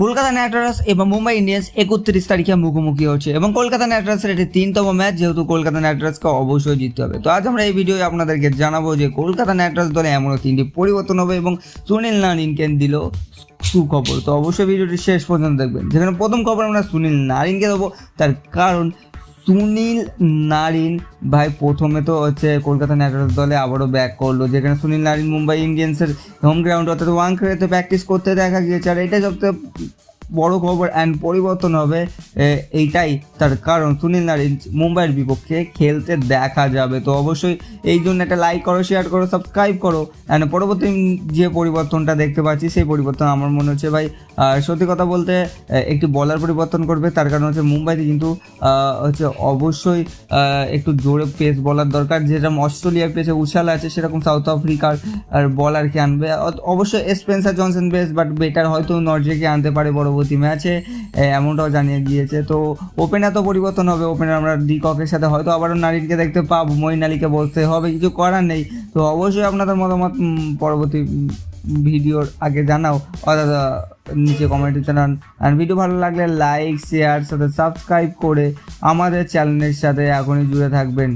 Kolkata night Riders এবং Mumbai Indians একত্রিশ তারিখে মুখোমুখি হচ্ছে এবং কলকাতা নাইট রাইডার্সের এটি তিনতম ম্যাচ, যেহেতু কলকাতা নাইট রাইডার্সকে অবশ্যই জিততে হবে। তো আজ আমরা এই ভিডিও আপনাদেরকে জানাব যে কলকাতা নাইট রাইডার্স দলে এমনও তিনটি পরিবর্তন হবে এবং সুনীল নারিনকে দিল সুখবর। তো অবশ্যই ভিডিওটি শেষ পর্যন্ত দেখবেন। যেখানে প্রথম খবর আমরা সুনীল নারিনকে দেবো, তার কারণ সুনীল নারিন। ভাই, প্রথমে তো হচ্ছে কলকাতা নাইট দলে আবারও ব্যাক করল, যেখানে সুনীল নারিন মুম্বাই ইন্ডিয়ান্সের হোম গ্রাউন্ড অর্থাৎ ওয়াংখেড়েতে প্র্যাকটিস করতে দেখা গিয়েছে। আর এটাই সবথেকে বড় খবর অ্যান্ড পরিবর্তন হবে এইটাই তার কারণ। সুনীল নারিন মুম্বাইয়ের বিপক্ষে খেলতে দেখা যাবে। তো অবশ্যই এই জন্য একটা লাইক করো শেয়ার করো সাবস্ক্রাইব করো। অ্যান্ড পরবর্তী যে পরিবর্তনটা দেখতে পাচ্ছি, সেই পরিবর্তন আমার মনে হচ্ছে ভাই সত্যি কথা বলতে একটি বলার পরিবর্তন করবে। তার কারণ হচ্ছে মুম্বাইতে কিন্তু হচ্ছে অবশ্যই একটু জোরে পেস বলার দরকার। যেরকম অস্ট্রেলিয়ার পেসে উছাল আছে, সেরকম সাউথ আফ্রিকার বলারকে আনবে। অবশ্যই Spencer Johnson best but better হয়তো নর্জেকে আনতে পারে পরবর্তী ম্যাচে এমনটাও জানিয়ে গিয়েছে তো ওপেনার তো পরিবর্তন হবে ওপেনার আমরা ডিককের সাথে হয়তো আবারও নারীকে দেখতে পাবো মইন আলীকে বসতে হবে, কিছু করার নেই। তো অবশ্যই আপনাদের মতামত পরবর্তী ভিডিওর আগে জানাও। অর্থাৎ নিচে কমেন্টে জানান। আর ভিডিও ভালো লাগলে লাইক শেয়ার সাথে সাবস্ক্রাইব করে আমাদের চ্যানেলের সাথে এখনই জুড়ে থাকবেন।